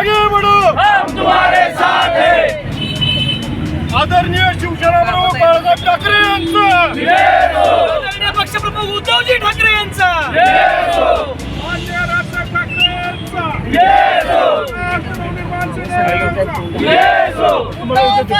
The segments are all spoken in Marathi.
आगे बढ़ो हम तुम्हारे साथ है। आदरणीय शिवसेना प्रमुख बाळासाहेब ठाकरे यांचं. आदरणीय पक्षप्रमुख उद्धवजी ठाकरे यांचा. मान्य राजसाहेब ठाकरे यांचा. नवनिर्माण सेनेचा. शिवसेना मंच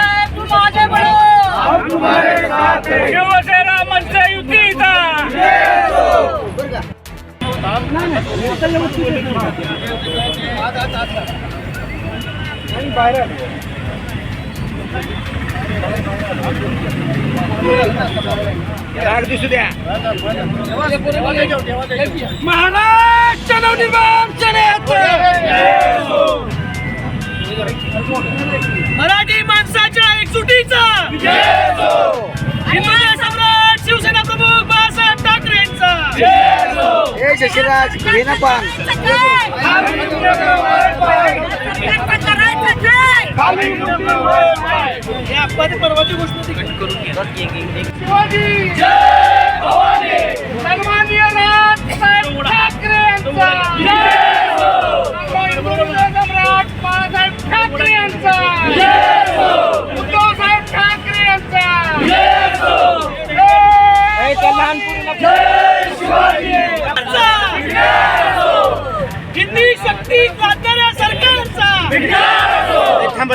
कार्ड दिसू द्या महाराष्ट्र नवनिर्माण सेनेचं शशिराज घे ना पान अपघाती परवाची गोष्ट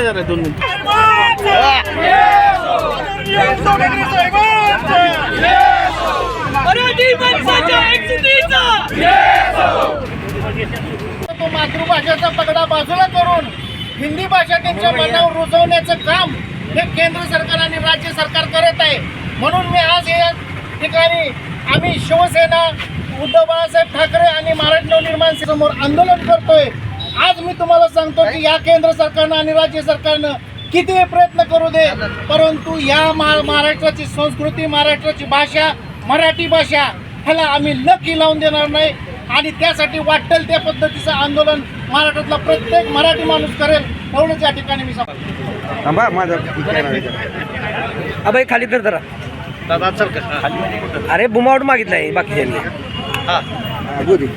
जरा दोन तो मातृभाषेचा पगडा बाजूला करून हिंदी भाषा त्यांच्या मनावर रुजवण्याचं काम हे केंद्र सरकार आणि राज्य सरकार करत आहे. म्हणून मी आज या ठिकाणी आम्ही शिवसेना उद्धव बाळासाहेब ठाकरे आणि मराठी नवनिर्माण समोर आंदोलन करतोय. आज मी तुम्हाला सांगतो की या केंद्र सरकारनं आणि राज्य सरकारनं किती प्रयत्न करू दे परंतु या महा महाराष्ट्राची संस्कृती महाराष्ट्राची भाषा मराठी भाषा ह्याला आम्ही नक्की लावून देणार नाही. आणि त्यासाठी वाटेल त्या पद्धतीचं आंदोलन महाराष्ट्रातला प्रत्येक मराठी माणूस करेल एवढंच या ठिकाणी मी सांगतो. अबे खाली तर जरा. दादा चल का? अरे बुमावट मागितलाय हा. दे.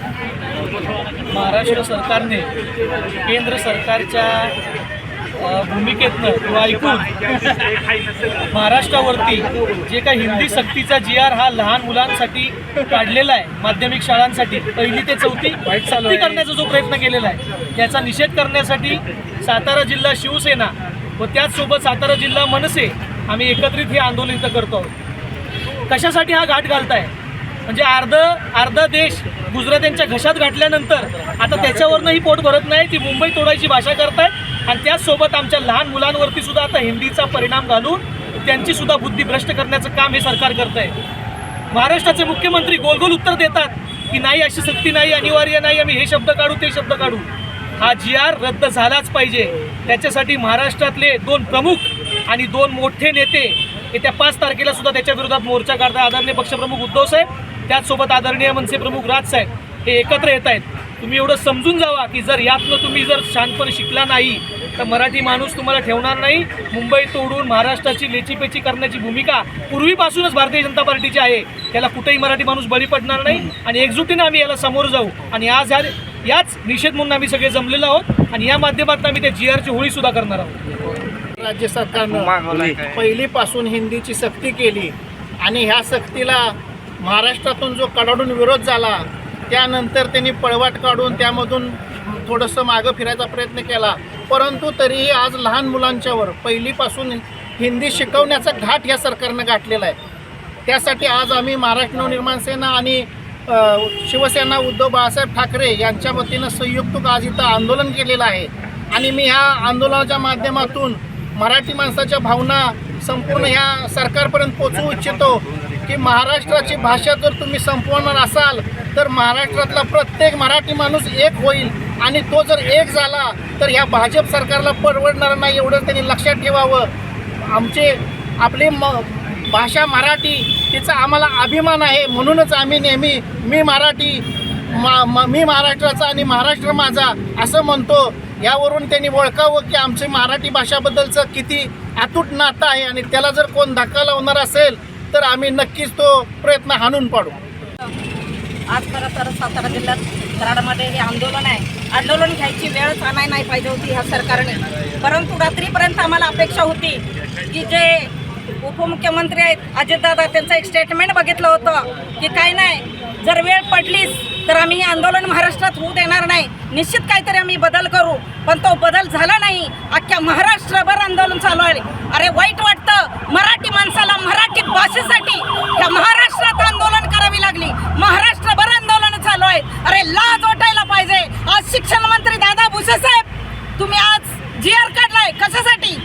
महाराष्ट्र सरकारने केंद्र सरकारच्या भूमिकेतनं किंवा ऐकून महाराष्ट्रावरती जे काही हिंदी सक्तीचा जी आर हा लहान मुलांसाठी काढलेला आहे माध्यमिक शाळांसाठी पहिली ते चौथी सक्ती करण्याचा जो प्रयत्न केलेला आहे त्याचा निषेध करण्यासाठी सातारा जिल्हा शिवसेना व त्याचसोबत सातारा जिल्हा मनसे आम्ही एकत्रित हे आंदोलन इथं करतो आहोत. कशासाठी हा घाट घालताय? म्हणजे अर्ध अर्धा देश गुजरात्यांच्या घशात घातल्यानंतर आता त्याच्यावरनंही पोट भरत नाही ती मुंबई तोडायची भाषा करतायत. आणि त्याचसोबत आमच्या लहान मुलांवरती सुद्धा आता हिंदीचा परिणाम घालून त्यांची सुद्धा बुद्धी भ्रष्ट करण्याचं काम हे सरकार करत आहे महाराष्ट्राचे मुख्यमंत्री गोलगोल उत्तर देतात की नाही अशी सक्ती नाही अनिवार्य नाही आम्ही हे शब्द काढू ते शब्द काढू. हा जी आर रद्द झालाच पाहिजे. त्याच्यासाठी महाराष्ट्रातले दोन प्रमुख आणि दोन मोठे नेते येत्या पाच तारखेला सुद्धा त्याच्या विरोधात मोर्चा काढतात आदरणीय पक्षप्रमुख उद्धव साहेब त्याचसोबत आदरणीय मनसे प्रमुख राज साहेब हे एकत्र येत आहेत. तुम्ही एवढं समजून जावा की जर यातनं तुम्ही जर शांतपणे शिकला नाही तर मराठी माणूस तुम्हाला ठेवणार नाही. मुंबई तोडून महाराष्ट्राची लेचीपेची करण्याची भूमिका पूर्वीपासूनच भारतीय जनता पार्टीची आहे. त्याला कुठेही मराठी माणूस बळी पडणार नाही आणि एकजुटीने आम्ही याला समोर जाऊ. आणि आज ह्या याच निषेध म्हणून आम्ही सगळे जमलेलो आहोत आणि या माध्यमातून आम्ही त्या जी आरची होळी सुद्धा करणार आहोत. राज्य सरकारनं पहिलीपासून हिंदीची सक्ती केली आणि ह्या सक्तीला महाराष्ट्रातून जो कडाडून विरोध झाला त्यानंतर त्यांनी पळवाट काढून त्यामधून थोडंसं मागं फिरायचा प्रयत्न केला. परंतु तरीही आज लहान मुलांच्यावर पहिलीपासून हिंदी शिकवण्याचा घाट ह्या सरकारनं गाठलेला आहे. त्यासाठी आज आम्ही महाराष्ट्र नवनिर्माण सेना आणि शिवसेना उद्धव बाळासाहेब ठाकरे यांच्या वतीनं संयुक्त आज इथं आंदोलन केलेलं आहे. आणि मी ह्या आंदोलनाच्या माध्यमातून मराठी माणसाच्या भावना संपूर्ण ह्या सरकारपर्यंत पोचवू इच्छितो. की महाराष्ट्राची भाषा जर तुम्ही संपवणार असाल तर महाराष्ट्रातला प्रत्येक मराठी माणूस एक होईल. आणि तो जर एक झाला तर ह्या भाजप सरकारला परवडणार नाही एवढं त्यांनी लक्षात ठेवावं. आमचे आपली म भाषा मराठी तिचा आम्हाला अभिमान आहे. म्हणूनच आम्ही नेहमी मी मराठी मा म- मी महाराष्ट्राचा आणि महाराष्ट्र माझा असं म्हणतो. यावरून त्यांनी ओळखावं की आमचे मराठी भाषाबद्दलचं किती अतूट नातं आहे. आणि त्याला जर कोण धक्का लावणार असेल तर आम्ही नक्कीच तो प्रयत्न हाणून पाडू. आज खरं तर सातारा जिल्ह्यात कराडमध्ये हे आंदोलन आहे. आंदोलन घ्यायची वेळच आणाय नाही पाहिजे होती ह्या सरकारने. परंतु रात्रीपर्यंत आम्हाला अपेक्षा होती की जे उपमुख्यमंत्री आहेत अजितदादा त्यांचं एक स्टेटमेंट बघितलं होतं की काय नाही जर वेळ पडलीच तर आम्ही हे आंदोलन महाराष्ट्रात होऊ देणार नाही. निश्चित काहीतरी आम्ही बदल करू. पण तो बदल झाला नाही. अख्ख्या महाराष्ट्रभर आंदोलन चालू आहे. अरे वाईट वाटतं. मराठी माणसाला मराठी भाषेसाठी त्या महाराष्ट्रात आंदोलन करावी लागली. महाराष्ट्रभर आंदोलन चालू आहेत अरे लाज वाटायला पाहिजे. आज शिक्षण मंत्री दादा भुसे साहेब तुम्ही आज जी आर काढलाय. कशासाठी?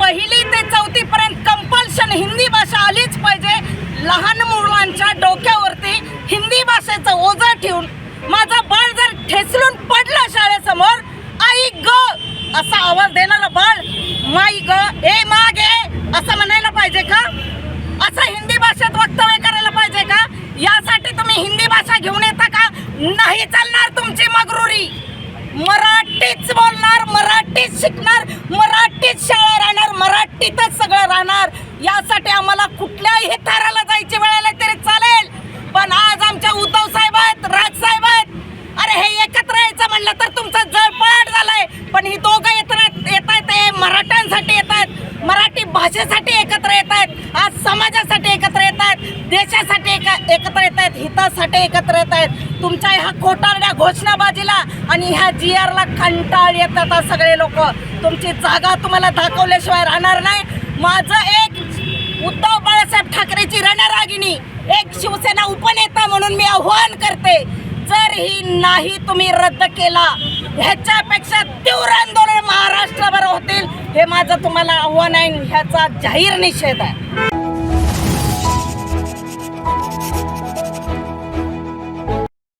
पहिली ते चौथी पर्यंत कंपल्शन हिंदी भाषा आलीच पाहिजे. लहान मुलांच्या डोक्यावरती हिंदी भाषेचं ओझं ठेवून माझा बाळ जर ठेचलून पडलं शाळेसमोर आई ग असा आवाज देणारं बाळ माई ग ए मागे असं म्हणायला पाहिजे का? असं हिंदी भाषेत वक्तव्य करायला पाहिजे का? यासाठी तुम्ही हिंदी भाषा घेऊन येता का? नाही चालणार तुमची मगरुरी. मराठीच बोलणार मराठीच शिकणार मराठीच शाळा राहणार मराठीतच सगळं राहणार. यासाठी आम्हाला कुठल्याही थराला जायची वेळ आली तरी चालेल. पण आज आमच्या उद्धव साहेब आहेत राज साहेब आहेत. अरे हे एकत्र यायचं म्हणलं तर तुमचं जळपाट झालंय. पण ही दोघं येत येत आहेत ते मराठ्यांसाठी येत आहेत. मराठी भाषेसाठी एकत्र येत आहेत. आज समाजासाठी एकत्र येत आहेत. देशासाठी एक- एकत्र येत आहेत. हितासाठी एकत्र येत आहेत. तुमच्या ह्या खोटारड्या घोषणाबाजीला आणि ह्या जी आरला कंटाळ येतात सगळे लोक. तुमची जागा तुम्हाला दाखवल्याशिवाय राहणार नाही. माझं एक उद्धव बाळासाहेब ठाकरेची रणरागिणी. एक शिवसेना उपनेता म्हणून मी आव्हान करते. जर ही नाही तुम्ही रद्द केला ह्याच्यापेक्षा तीव्र आंदोलन महाराष्ट्रभर होतील हे माझं तुम्हाला आव्हान आहे ह्याचा जाहीर निषेध आहे.